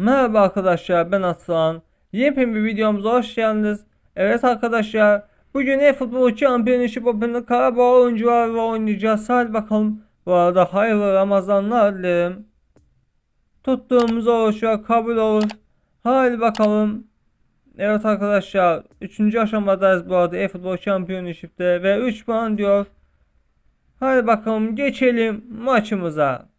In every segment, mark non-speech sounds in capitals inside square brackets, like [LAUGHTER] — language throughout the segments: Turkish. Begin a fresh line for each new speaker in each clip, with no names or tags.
Merhaba arkadaşlar ben Aslan. Yepyeni bir videomuza hoş geldiniz. Evet arkadaşlar bugün e-futbol Championship Open'da Karabağ oyuncularla oynayacağız. Hadi bakalım. Bu arada hayırlı Ramazanlar dilerim. Tuttuğumuz oruçlar kabul olur. Hadi bakalım. Evet arkadaşlar 3. aşamadayız bu arada e-futbol Championship'te ve 3 puan diyor. Hadi bakalım geçelim maçımıza.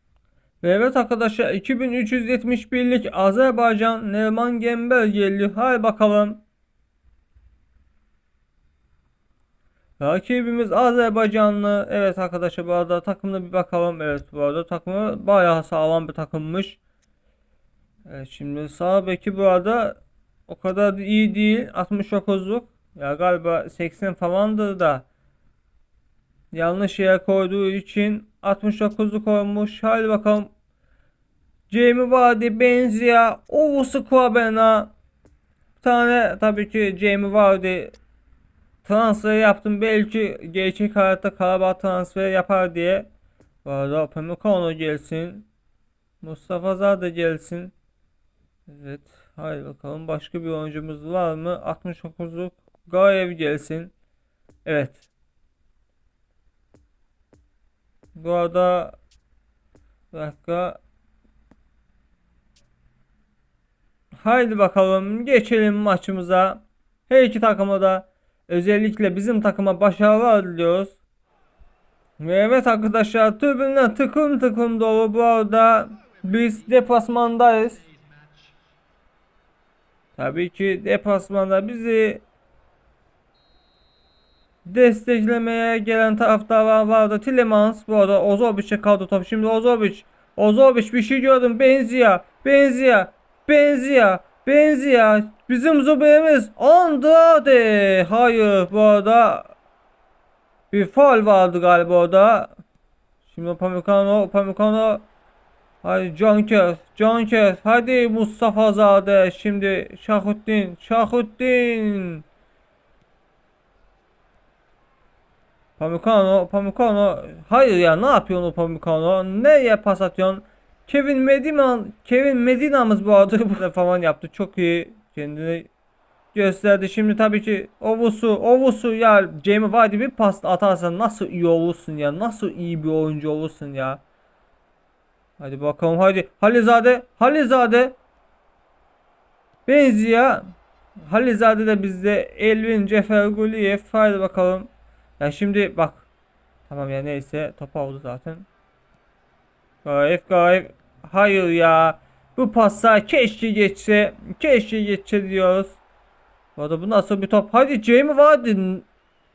Ve evet arkadaşlar 2371'lik Azerbaycan Neriman Gember geliyor. Hadi bakalım. Rakibimiz Azerbaycanlı. Evet arkadaşlar bu arada takımda bir bakalım. Evet bu arada takımı bayağı sağlam bir takımmış. Evet şimdi sağ beki bu arada o kadar da iyi değil. 69'luk. Ya galiba 80 falandır da. Yanlış yere koyduğu için 69'luk koymuş. Hadi bakalım. Jamie Vardy, Benzia, Ovusu Kwabena. Bir tane tabii ki Jamie Vardy transfer yaptım. Belki gerçek hayatta Karabağ transfer yapar diye. Bu arada Upamecano gelsin. Mustafa Zar da gelsin. Evet. Haydi bakalım. Başka bir oyuncumuz var mı? 69'luk Gayev gelsin. Evet. Bu arada bir dakika. Haydi bakalım geçelim maçımıza. Her iki takıma da özellikle bizim takıma başarılar diliyoruz. Ve evet arkadaşlar tribünler tıkım tıkım dolu bu arada biz deplasmandayız. Tabii ki deplasmanda bizi desteklemeye gelen taraftarlar vardı. Tilemans bu arada Ozobic'e kaldı top. Şimdi Ozobic. Ozobic bir şey gördüm. Benzia. Benzia. Benzia. Benzia. Bizim zubeyimiz Andrade. Hayır bu arada bir faul vardı galiba orada. Şimdi Pamukano. Pamukano. Hadi Canker. Canker. Hadi Mustafa Zade. Şimdi Şahuddin. Şahuddin. Pamukano, Pamukano. Hayır ya ne yapıyorsun o Pamukano? Nereye pas atıyorsun? Kevin Medina, Kevin Medina'mız bu arada bu falan yaptı. Çok iyi kendini gösterdi. Şimdi tabii ki Ovusu, Ovusu ya Jamie Vardy bir pas atarsan nasıl iyi olursun ya? Nasıl iyi bir oyuncu olursun ya? Hadi bakalım hadi. Halizade, Halizade. Benzia. Halizade de bizde Elvin Ceferguliyev. Hadi bakalım. Ya şimdi bak. Tamam ya neyse top oldu zaten. Gayet gayet. Hayır ya. Bu paslar keşke geçse. Keşke geçse diyoruz. Bu arada bu nasıl bir top? Hadi Jamie Vardy.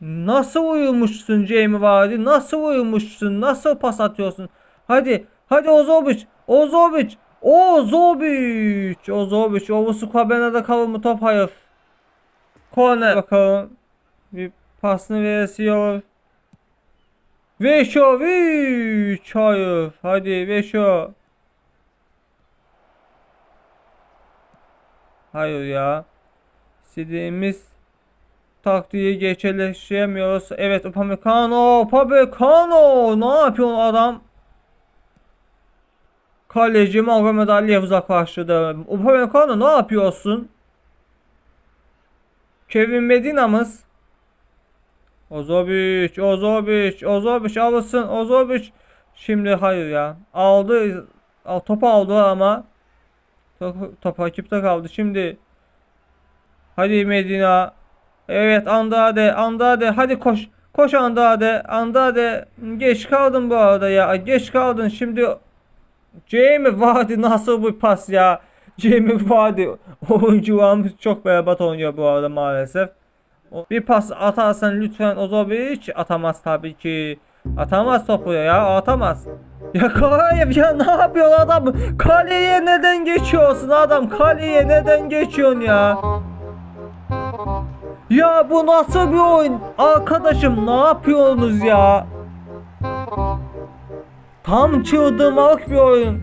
Nasıl uyumuşsun Jamie Vardy? Nasıl uyumuşsun? Nasıl pas atıyorsun? Hadi. Hadi Ozobic. Ozobic. Ozobic. Ozobic. Ovusu Kabena'da kalır mı top? Hayır. Korner. Bakalım. Bir pasını veresiyor. Veşovic. Hayır. Hadi Veşo. Hayır ya. İstediğimiz taktiği geçerleştiremiyoruz. Evet Upamecano. Upamecano. Ne yapıyorsun adam? Kaleci Magomed Aliyev uzaklaştırdı. Upamecano ne yapıyorsun? Kevin Medina'mız. Ozobic, Ozobic, Ozobic alırsın, Ozobic. Şimdi hayır ya. Aldı, al, topu aldı ama top, top rakipte kaldı. Şimdi hadi Medina. Evet Andrade, Andrade hadi koş. Koş Andrade, Andrade geç kaldın bu arada ya. Geç kaldın. Şimdi Jamie Vardy nasıl bir pas ya? Jamie Vardy [LAUGHS] oyuncularımız çok berbat oynuyor bu arada maalesef. Bir pas atarsan lütfen Ozobic atamaz tabii ki. Atamaz topu ya atamaz. Ya Karayev ya ne yapıyor adam? Kaleye neden geçiyorsun adam? Kaleye neden geçiyorsun ya? Ya bu nasıl bir oyun? Arkadaşım ne yapıyorsunuz ya? Tam çıldırmalık bir oyun.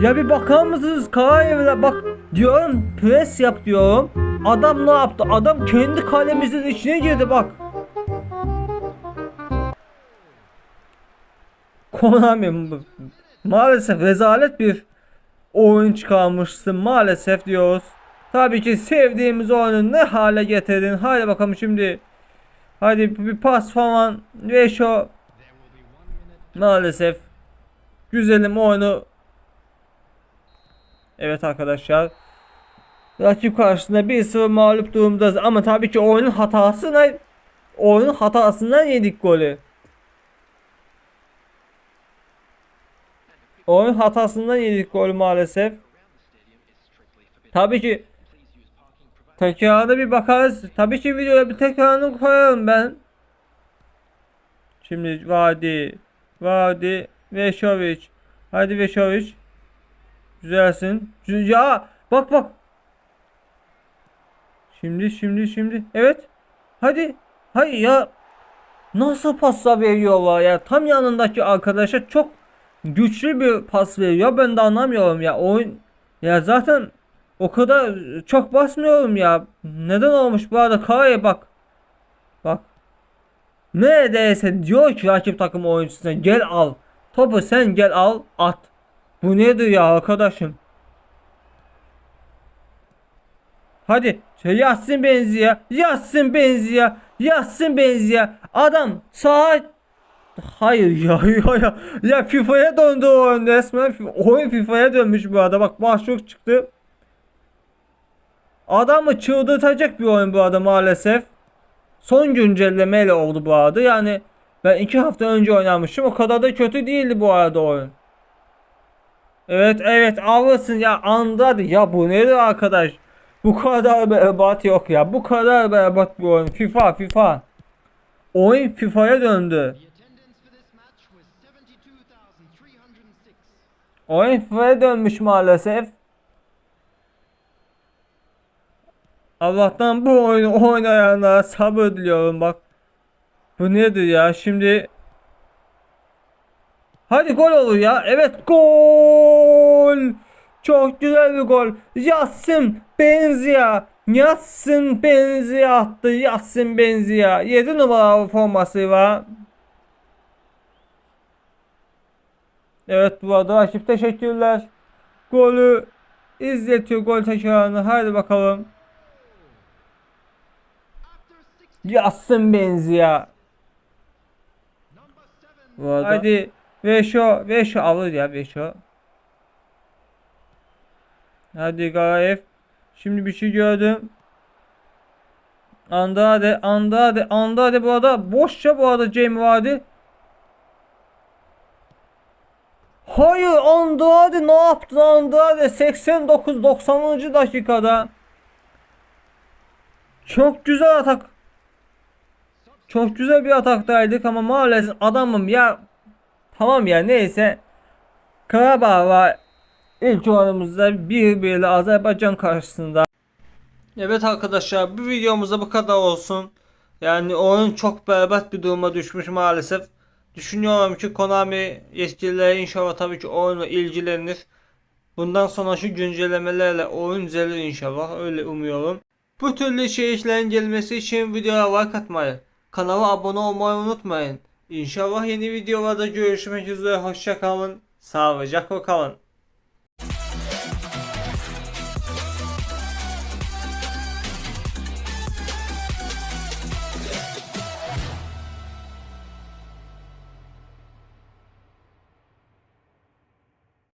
Ya bir bakar mısınız Karayev'e bak diyorum pres yap diyorum. Adam ne yaptı? Adam kendi kalemizin içine girdi bak. Konami maalesef rezalet bir oyun çıkarmışsın maalesef diyoruz. Tabii ki sevdiğimiz oyunu ne hale getirdin. Haydi bakalım şimdi. Hadi bir pas falan ve şu maalesef güzelim oyunu Evet arkadaşlar rakip karşısında 1-0 mağlup durumdayız ama tabii ki oyunun hatasına oyunun hatasından yedik golü. Oyun hatasından yedik golü maalesef. Tabii ki tekrarına bir bakarız. Tabii ki videoya bir tekrarını koyarım ben. Şimdi Vadi, Vadi, Veşovic. Hadi Veşovic. Güzelsin. Gü- Ya bak bak. Şimdi şimdi şimdi. Evet. Hadi. Hayır ya. Nasıl pasla veriyorlar ya? Tam yanındaki arkadaşa çok güçlü bir pas veriyor. Ben de anlamıyorum ya. Oyun ya zaten o kadar çok basmıyorum ya. Neden olmuş bu arada Kaya bak. Bak. Neredeyse diyor ki rakip takım oyuncusuna gel al. Topu sen gel al at. Bu nedir ya arkadaşım? Hadi şey yazsın benziyor. Yazsın benziyor. Yazsın benziyor. Adam sağa Hayır [LAUGHS] ya ya ya. Ya FIFA'ya döndü o oyun resmen. Oyun FIFA'ya dönmüş bu arada. Bak başlık çıktı. Adamı çıldırtacak bir oyun bu arada maalesef. Son güncellemeyle oldu bu arada. Yani ben iki hafta önce oynamıştım. O kadar da kötü değildi bu arada oyun. Evet evet alırsın ya anladı. Ya bu nedir arkadaş? Bu kadar berbat yok ya. Bu kadar berbat bir oyun. FIFA FIFA. Oyun FIFA'ya döndü.
The attendance for this match was 72,306.
Oyun FIFA'ya dönmüş maalesef. Allah'tan bu oyunu oynayanlara sabır diliyorum bak. Bu nedir ya şimdi Hadi gol olur ya. Evet gol. Çok güzel bir gol. Yassın Benzia. Yassın Benzia attı. Yassın Benzia. 7 numaralı forması var. Evet bu arada rakip teşekkürler. Golü izletiyor gol tekrarını. Hadi bakalım.
After 60,
Yassın Benzia.
number 7
Bu arada. Hadi Veşo, Veşo alır ya Veşo. Hadi Garayev. Şimdi bir şey gördüm. Andrade, Andrade, Andrade bu arada boşça bu arada Jamie vardı. Hayır Andrade ne yaptı Andrade 89-90. dakikada. Çok güzel atak. Çok güzel bir ataktaydık ama maalesef adamım ya tamam ya neyse Karabağ var ilk oyunumuzda bir birle Azerbaycan karşısında. Evet arkadaşlar bu videomuzda bu kadar olsun. Yani oyun çok berbat bir duruma düşmüş maalesef. Düşünüyorum ki Konami yetkilileri inşallah tabii ki oyunla ilgilenir. Bundan sonra şu güncellemelerle oyun düzelir inşallah öyle umuyorum. Bu türlü içeriklerin gelmesi için videoya like atmayı, kanala abone olmayı unutmayın. İnşallah yeni videolarda görüşmek üzere. Hoşça kalın. Sağlıcakla kalın.